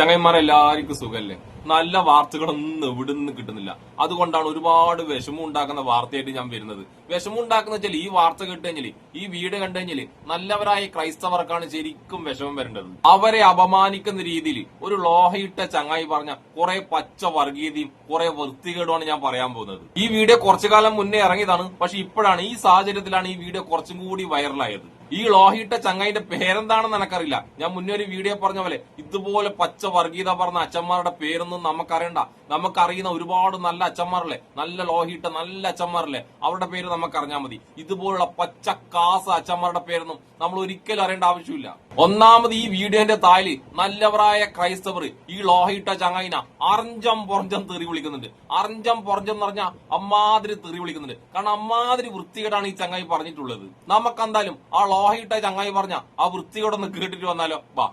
ചങ്ങന്മാരെല്ലാവർക്കും സുഖല്ലേ? നല്ല വാർത്തകളൊന്നും ഇവിടെ നിന്ന് കിട്ടുന്നില്ല. അതുകൊണ്ടാണ് ഒരുപാട് വിഷമം ഉണ്ടാക്കുന്ന വാർത്തയായിട്ട് ഞാൻ വരുന്നത്. വിഷമം ഉണ്ടാക്കുന്ന വെച്ചാൽ ഈ വാർത്ത കിട്ടുകഴിഞ്ഞാൽ ഈ വീട് കണ്ടുകഴിഞ്ഞാൽ നല്ലവരായ ക്രൈസ്തവർക്കാണ് ശരിക്കും വിഷമം വരേണ്ടത്. അവരെ അപമാനിക്കുന്ന രീതിയിൽ ഒരു ലോഹയിട്ട ചങ്ങായി പറഞ്ഞ കുറെ പച്ച വർഗീയതയും കുറെ വൃത്തികേടുമാണ് ഞാൻ പറയാൻ പോകുന്നത്. ഈ വീഡിയോ കുറച്ചു കാലം മുന്നേ ഇറങ്ങിയതാണ് പക്ഷെ ഇപ്പോഴാണ് ഈ സാഹചര്യത്തിലാണ് ഈ വീഡിയോ കുറച്ചും കൂടി വൈറലായത്. ഈ ലോഹിയിട്ട ചങ്ങായിന്റെ പേരെന്താണെന്ന് എനക്കറിയില്ല ഞാൻ മുന്നേ ഒരു വീഡിയോ പറഞ്ഞ പോലെ ഇതുപോലെ പച്ച വർഗീയത പറഞ്ഞ അച്ഛന്മാരുടെ പേരൊന്നും നമുക്കറിയണ്ട. നമുക്കറിയുന്ന ഒരുപാട് നല്ല അച്ഛന്മാരല്ലേ? നല്ല ലോഹിയിട്ട നല്ല അച്ഛന്മാരല്ലേ? അവരുടെ പേര് നമുക്കറിഞ്ഞാൽ മതി. ഇതുപോലുള്ള പച്ച കാസ അച്ഛന്മാരുടെ പേരൊന്നും നമ്മൾ ഒരിക്കലും അറിയേണ്ട ആവശ്യമില്ല. ഒന്നാമത് ഈ വീഡിയോന്റെ താൽ നല്ലവരായ ക്രൈസ്തവർ ഈ ലോഹിയിട്ട ചങ്ങായിന അറഞ്ചം പൊറഞ്ചം തെറി വിളിക്കുന്നുണ്ട്. അറഞ്ചം പൊറഞ്ചം എന്ന് പറഞ്ഞാൽ അമ്മാതിരി തെറി വിളിക്കുന്നുണ്ട്. കാരണം അമ്മാതിരി വൃത്തികേടാണ് ഈ ചങ്ങായി പറഞ്ഞിട്ടുള്ളത്. നമുക്കെന്തായാലും ആ ലോഹിയിട്ട ചങ്ങായി പറഞ്ഞ ആ വൃത്തിയോടെ ഒന്ന് കേട്ടിട്ട് വന്നാലോ? വാ.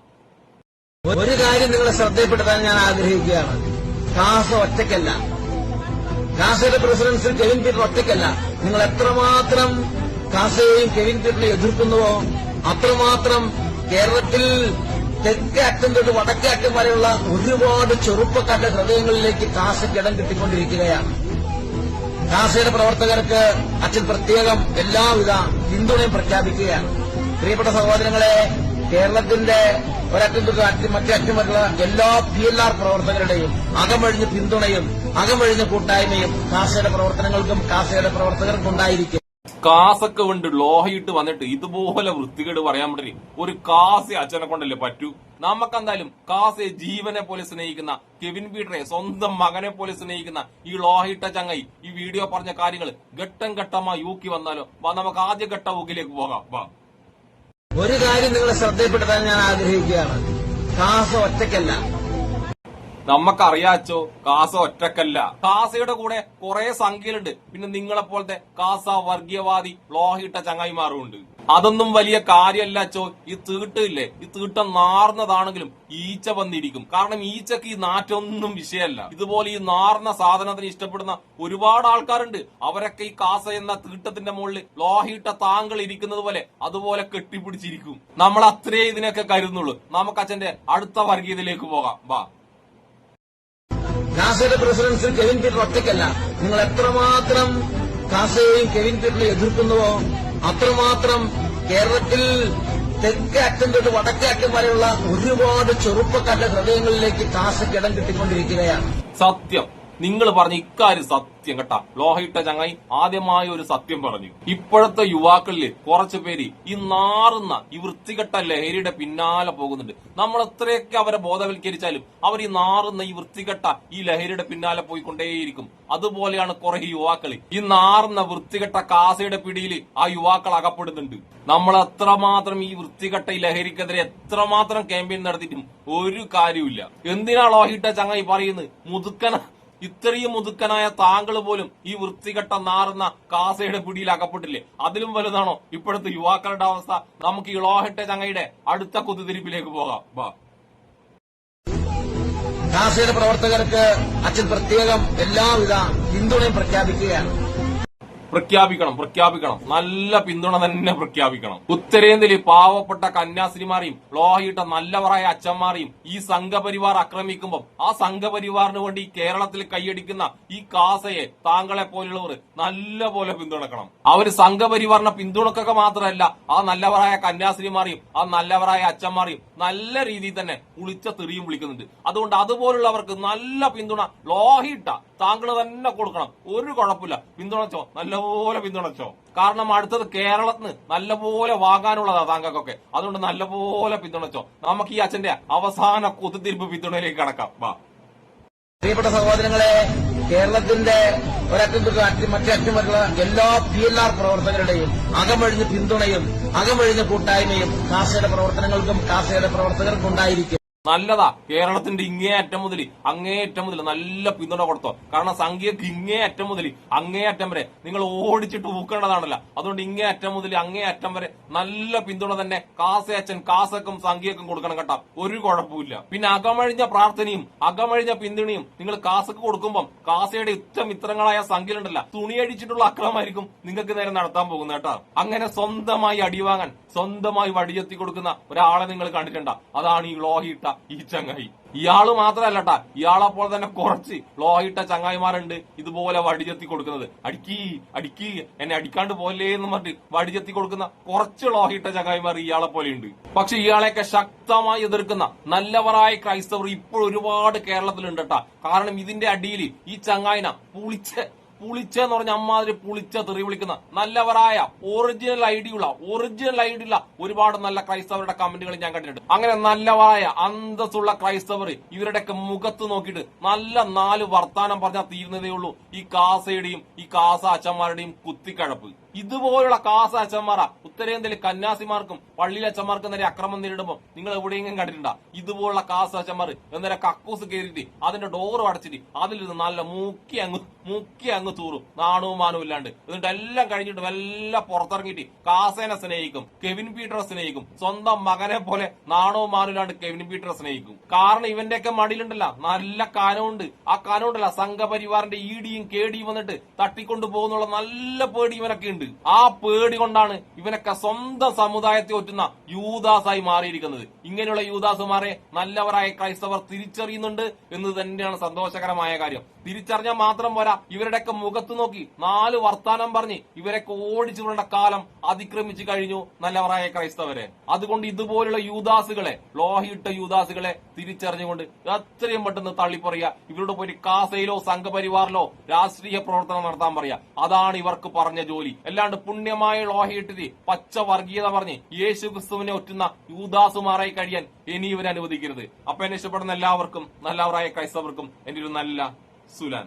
ഒരു കാര്യം നിങ്ങളെ ശ്രദ്ധയിൽപ്പെടുത്താൻ ഞാൻ ആഗ്രഹിക്കുകയാണ്. കാസ ഒറ്റയ്ക്കല്ല. കാസയുടെ പ്രസിഡൻസിൽ കെവിൻ പീറ്റർ ഒറ്റയ്ക്കല്ല. നിങ്ങൾ എത്രമാത്രം കാസയെയും കെവിൻ പീറ്ററിനെ എതിർക്കുന്നുവോ അത്രമാത്രം കേരളത്തിൽ തെക്കേ അറ്റം തൊട്ട് വടക്കേ അറ്റം വരെയുള്ള ഒരുപാട് ചെറുപ്പക്കാരുടെ ഹൃദയങ്ങളിലേക്ക് കാസയ്ക്ക് ഇടം കിട്ടിക്കൊണ്ടിരിക്കുകയാണ്. കാസയുടെ പ്രവർത്തകർക്ക് അച്ഛൻ പ്രത്യേകം എല്ലാവിധ പിന്തുണയും പ്രഖ്യാപിക്കുകയാണ്. പ്രിയപ്പെട്ട സഹോദരങ്ങളെ കേരളത്തിന്റെ ഒരറ്റം തൊട്ട് അറ്റം മറ്റേ അറ്റം എല്ലാ പി എൽ ആർ പ്രവർത്തകരുടെയും അകമഴിഞ്ഞ പിന്തുണയും അകമഴിഞ്ഞ കൂട്ടായ്മയും കാസയുടെ പ്രവർത്തനങ്ങൾക്കും കാസയുടെ പ്രവർത്തകർക്കും ഉണ്ടായിരിക്കും. കാസൊക്കെ കൊണ്ട് ലോഹയിട്ട് വന്നിട്ട് ഇതുപോലെ വൃത്തികേട് പറയാൻ പറ്റി ഒരു കാസെ അച്ഛനെ കൊണ്ടല്ലേ പറ്റൂ? നമുക്കെന്തായാലും കാസെ ജീവനെ പോലെ സ്നേഹിക്കുന്ന കെവിൻ പീറ്ററെ സ്വന്തം മകനെ പോലെ സ്നേഹിക്കുന്ന ഈ ലോഹയിട്ട ചങ്ങായി ഈ വീഡിയോ പറഞ്ഞ കാര്യങ്ങൾ ഘട്ടം ഘട്ടമായി യൂക്കി വന്നാലോ? നമുക്ക് ആദ്യ ഘട്ട ഊക്കിലേക്ക് പോകാം. വാ. ഒരു കാര്യം നിങ്ങളെ ശ്രദ്ധയിൽപ്പെടുത്താൻ ഞാൻ ആഗ്രഹിക്കുകയാണ്. കാസ ഒറ്റയ്ക്കല്ല. നമുക്കറിയാച്ചോ കാസ ഒറ്റക്കല്ല. കാസയുടെ കൂടെ കുറെ സംഖ്യയിലുണ്ട് പിന്നെ നിങ്ങളെ പോലത്തെ കാസ വർഗീയവാദി ലോഹിട്ട ചങ്ങായിമാറുമുണ്ട് അതൊന്നും വലിയ കാര്യമല്ല ചോ ഈ തീട്ടില്ലേ? ഈ തീട്ടം നാർന്നതാണെങ്കിലും ഈച്ച വന്നിരിക്കും. കാരണം ഈച്ചക്ക് ഈ നാറ്റൊന്നും വിഷയമല്ല. ഇതുപോലെ ഈ നാർന്ന സാധനത്തിന് ഇഷ്ടപ്പെടുന്ന ഒരുപാട് ആൾക്കാരുണ്ട്. അവരൊക്കെ ഈ കാസ എന്ന തീട്ടത്തിന്റെ മുകളിൽ ലോഹിട്ട താങ്കൾ ഇരിക്കുന്നത് പോലെ അതുപോലെ കെട്ടിപ്പിടിച്ചിരിക്കും. നമ്മൾ അത്രേ ഇതിനൊക്കെ കരുതുന്നുള്ളൂ. നമുക്ക് അച്ഛന്റെ അടുത്ത വർഗീയതയിലേക്ക് പോകാം. വാ കാസയുടെ പ്രസിഡൻസിൽ കെവിൻ പീറ്റർ ഒറ്റയ്ക്കല്ല. നിങ്ങൾ എത്രമാത്രം കാസയെയും കെവിൻ പീറ്ററിനെ എതിർക്കുന്നുവോ അത്രമാത്രം കേരളത്തിൽ തെക്കേ അറ്റം തൊട്ട് വടക്കേ അറ്റം വരെയുള്ള ഒരുപാട് ചെറുപ്പക്കാരുടെ ഹൃദയങ്ങളിലേക്ക് കാസയ്ക്ക് ഇടം കിട്ടിക്കൊണ്ടിരിക്കുകയാണ്. സത്യം. നിങ്ങൾ പറഞ്ഞ ഇക്കാര്യം സത്യം കേട്ടാ. ലോഹയിട്ട ചങ്ങായി ആദ്യമായ ഒരു സത്യം പറഞ്ഞു. ഇപ്പോഴത്തെ യുവാക്കളിൽ കുറച്ചു പേര് ഈ നാറുന്ന ഈ വൃത്തികെട്ട ലഹരിയുടെ പിന്നാലെ പോകുന്നുണ്ട്. നമ്മൾ എത്രയൊക്കെ അവരെ ബോധവൽക്കരിച്ചാലും അവർ ഈ നാറുന്ന ഈ വൃത്തികെട്ട ഈ ലഹരിയുടെ പിന്നാലെ പോയിക്കൊണ്ടേയിരിക്കും. അതുപോലെയാണ് കുറെ യുവാക്കൾ ഈ നാറുന്ന വൃത്തികെട്ട കാസയുടെ പിടിയിൽ ആ യുവാക്കൾ അകപ്പെടുന്നുണ്ട്. നമ്മൾ എത്രമാത്രം ഈ വൃത്തികെട്ട ഈ ലഹരിക്കെതിരെ എത്രമാത്രം ക്യാമ്പയിൻ നടത്തിയിട്ടും ഒരു കാര്യമില്ല എന്തിനാ ലോഹിട്ട ചങ്ങായി പറയുന്നത്? മുതുക്കന ഇത്രയും മുതുക്കനായ താങ്കൾ പോലും ഈ വൃത്തികെട്ട നാറുന്ന കാസയുടെ പിടിയിൽ അകപ്പെട്ടില്ലേ? അതിലും വലുതാണോ ഇപ്പോഴത്തെ യുവാക്കളുടെ അവസ്ഥ? നമുക്ക് ഈ ലോഹട്ടെ ചങ്ങയുടെ അടുത്ത കുതിരിപ്പിലേക്ക് പോകാം. വാ കാസയുടെ പ്രവർത്തകർക്ക് അച്ഛൻ പ്രത്യേകം എല്ലാവിധ പിന്തുണയും പ്രഖ്യാപിക്കുകയാണ്. പ്രഖ്യാപിക്കണം പ്രഖ്യാപിക്കണം. നല്ല പിന്തുണ തന്നെ പ്രഖ്യാപിക്കണം. ഉത്തരേന്ത്യയിൽ പാവപ്പെട്ട കന്യാസ്ത്രീമാരെയും ലോഹയിട്ട നല്ലവരായ അച്ഛന്മാരെയും ഈ സംഘപരിവാർ ആക്രമിക്കുമ്പോൾ ആ സംഘപരിവാറിന് വേണ്ടി കേരളത്തിൽ കൈയടിക്കുന്ന ഈ കാസയെ താങ്കളെ പോലുള്ളവർ നല്ല പോലെ പിന്തുണക്കണം അവർ സംഘപരിവാറിനെ പിന്തുണക്കുക മാത്രമല്ല ആ നല്ലവരായ കന്യാസ്ത്രീമാരെയും ആ നല്ലവരായ അച്ഛന്മാരെയും നല്ല രീതിയിൽ തന്നെ ഉളിച്ച തെറിയും വിളിക്കുന്നുണ്ട്. അതുകൊണ്ട് അതുപോലുള്ളവർക്ക് നല്ല പിന്തുണ ലോഹിട്ട താങ്കൾ തന്നെ കൊടുക്കണം. ഒരു കുഴപ്പമില്ല. പിന്തുണച്ചോ? നല്ലപോലെ പിന്തുണച്ചോ? കാരണം അടുത്തത് കേരളത്തിന് നല്ലപോലെ വാങ്ങാനുള്ളതാ താങ്കൾക്കൊക്കെ. അതുകൊണ്ട് നല്ലപോലെ പിന്തുണച്ചോ? നമുക്ക് ഈ അച്ഛന്റെ അവസാന കുത്തിത്തിരിപ്പ് പിന്തുണയിലേക്ക് കടക്കാം. വാ. പ്രിയപ്പെട്ട സഹോദരങ്ങളെ കേരളത്തിന്റെ ഒരറ്റം തൊട്ട് അറ്റം മറ്റേ അറ്റം വരെയുള്ള എല്ലാ പി എൽ ആർ പ്രവർത്തകരുടെയും അകമഴിഞ്ഞ് പിന്തുണയും അകമഴിഞ്ഞ് കൂട്ടായ്മയും കാസയുടെ പ്രവർത്തനങ്ങൾക്കും കാസയുടെ പ്രവർത്തകർക്കും ഉണ്ടായിരിക്കും. നല്ലതാ. കേരളത്തിന്റെ ഇങ്ങേ അറ്റം മുതൽ അങ്ങേ അറ്റം മുതൽ നല്ല പിന്തുണ കൊടുത്തോ. കാരണം സംഖ്യക്ക് ഇങ്ങേ അറ്റം മുതൽ അങ്ങേ അറ്റം വരെ നിങ്ങൾ ഓടിച്ചിട്ട് ഊക്കേണ്ടതാണല്ലോ. അതുകൊണ്ട് ഇങ്ങേ അറ്റം മുതൽ അങ്ങേ അറ്റം വരെ നല്ല പിന്തുണ തന്നെ കാസയച്ചൻ കാസക്കും സംഖ്യക്കും കൊടുക്കണം കേട്ടോ. ഒരു കുഴപ്പമില്ല പിന്നെ അകമഴിഞ്ഞ പ്രാർത്ഥനയും അകമഴിഞ്ഞ പിന്തുണയും നിങ്ങൾ കാസക്ക് കൊടുക്കുമ്പോൾ കാസയുടെ ഇത്തരം മിത്രങ്ങളായ സംഖ്യയിലുണ്ടല്ല. തുണിയടിച്ചിട്ടുള്ള അക്രമമായിരിക്കും നിങ്ങൾക്ക് നേരെ നടത്താൻ പോകുന്നത് കേട്ടോ. അങ്ങനെ സ്വന്തമായി അടിവാങ്ങാൻ സ്വന്തമായി വടിയെത്തി കൊടുക്കുന്ന ഒരാളെ നിങ്ങൾ കണ്ടിട്ടുണ്ട. അതാണ് ഈ ലോഹിയിട്ട ഈ ചങ്ങായി. ഇയാൾ മാത്രമല്ലട്ടാ ഇയാളെ പോലെ തന്നെ കുറച്ച് ലോഹിട്ട ചങ്ങായിമാരുണ്ട് ഇതുപോലെ വടിയെത്തി കൊടുക്കുന്നത്. അടിക്കി അടിക്കി എന്നെ അടിക്കാണ്ട് പോലെ എന്ന് പറഞ്ഞിട്ട് വടിയെത്തി കൊടുക്കുന്ന കുറച്ച് ലോഹിട്ട ചങ്ങായിമാർ ഇയാളെ പോലെ ഉണ്ട്. പക്ഷെ ഇയാളെയൊക്കെ ശക്തമായി എതിർക്കുന്ന നല്ലവരായ ക്രൈസ്തവർ ഇപ്പോൾ ഒരുപാട് കേരളത്തിലുണ്ട് കേട്ടാ കാരണം ഇതിന്റെ അടിയിൽ ഈ ചങ്ങായിന പുളിച്ച പുളിച്ച എന്ന് പറഞ്ഞ അമ്മാതിരി പുളിച്ച തെറി വിളിക്കുന്ന നല്ലവരായ ഒറിജിനൽ ഐഡി ഉള്ള ഒറിജിനൽ ഐഡി ഉള്ള ഒരുപാട് നല്ല ക്രൈസ്തവരുടെ കമന്റുകൾ ഞാൻ കണ്ടിട്ടുണ്ട്. അങ്ങനെ നല്ലവരായ അന്തസ്സുള്ള ക്രൈസ്തവർ ഇവരുടെയൊക്കെ മുഖത്ത് നോക്കിയിട്ട് നല്ല നാല് വർത്താനം പറഞ്ഞാൽ തീരുന്നതേ ഉള്ളൂ. ഈ കാസയുടെയും ഈ കാസ അച്ഛന്മാരുടെയും കുത്തിക്കഴപ്പ്. ഇതുപോലുള്ള കാസ അച്ഛന്മാരാ. ഉത്തരേന്ത്യയിൽ കന്യാസിമാർക്കും പള്ളിയിലെ അച്ഛന്മാർക്കും നേരെ അക്രമം നേരിടുമ്പോൾ നിങ്ങൾ എവിടെയെങ്കിലും കണ്ടിട്ടുണ്ടാ? ഇതുപോലുള്ള കാസ അച്ഛന്മാർ എന്നേരെ കക്കൂസ് കയറിയിട്ട് അതിന്റെ ഡോറും അടച്ചിട്ട് അതിലിരുന്ന് നല്ല മുക്കി അങ്ങ് മുക്കി അങ്ങ് തൂറും. നാണവും മാനവും ഇല്ലാണ്ട്. എന്നിട്ട് എല്ലാം കഴിഞ്ഞിട്ട് എല്ലാം പുറത്തിറങ്ങിയിട്ട് കാസേനെ സ്നേഹിക്കും. കെവിൻ പീറ്ററെ സ്നേഹിക്കും. സ്വന്തം മകനെ പോലെ നാണവും മാനവും ഇല്ലാണ്ട് കെവിൻ പീറ്ററെ സ്നേഹിക്കും. കാരണം ഇവന്റെയൊക്കെ മടിയിലുണ്ടല്ല. നല്ല കാനമുണ്ട് ആ കാനമുണ്ടല്ല സംഘപരിവാറിന്റെ ഇടിയും കേടിയും വന്നിട്ട് തട്ടിക്കൊണ്ടു പോകുന്നുള്ള നല്ല പേടി ഇവനൊക്കെ ഉണ്ട് ആ പേടി കൊണ്ടാണ് ഇവനൊക്കെ സ്വന്തം സമുദായത്തെ ഒറ്റുന്ന യൂദാസായി മാറിയിരിക്കുന്നത്. ഇങ്ങനെയുള്ള യൂദാസുമാരെ നല്ലവരായ ക്രൈസ്തവർ തിരിച്ചറിയുന്നുണ്ട് എന്ന് തന്നെയാണ് സന്തോഷകരമായ കാര്യം. തിരിച്ചറിഞ്ഞാൽ മാത്രം പോരാ ഇവരുടെയൊക്കെ മുഖത്ത് നോക്കി നാല് വർത്താനം പറഞ്ഞ് ഇവരൊക്കെ ഓടിച്ചു വിടേണ്ട കാലം അതിക്രമിച്ചു കഴിഞ്ഞു നല്ലവരായ ക്രൈസ്തവരെ. അതുകൊണ്ട് ഇതുപോലുള്ള യൂദാസുകളെ ലോഹിയിട്ട യൂദാസുകളെ തിരിച്ചറിഞ്ഞുകൊണ്ട് എത്രയും പെട്ടെന്ന് തള്ളിപ്പറയുക. ഇവരോട് പോയി കാസയിലോ സംഘപരിവാറിലോ രാഷ്ട്രീയ പ്രവർത്തനം നടത്താൻ പറയാ അതാണ് ഇവർക്ക് പറഞ്ഞ ജോലി. അല്ലാണ്ട് പുണ്യമായ ലോഹയിട്ടിട്ട് പച്ച വർഗീയത പറഞ്ഞ് യേശു ക്രിസ്തുവിനെ ഒറ്റുന്ന യൂദാസുമാറായി കഴിയാൻ ഇനി ഇവരെ അനുവദിക്കരുത് അപ്പൊ എന്നെ ഇഷ്ടപ്പെടുന്ന എല്ലാവർക്കും നല്ലവരായ ക്രൈസ്തവർക്കും എന്റെ ഒരു നല്ല സുലാൻ.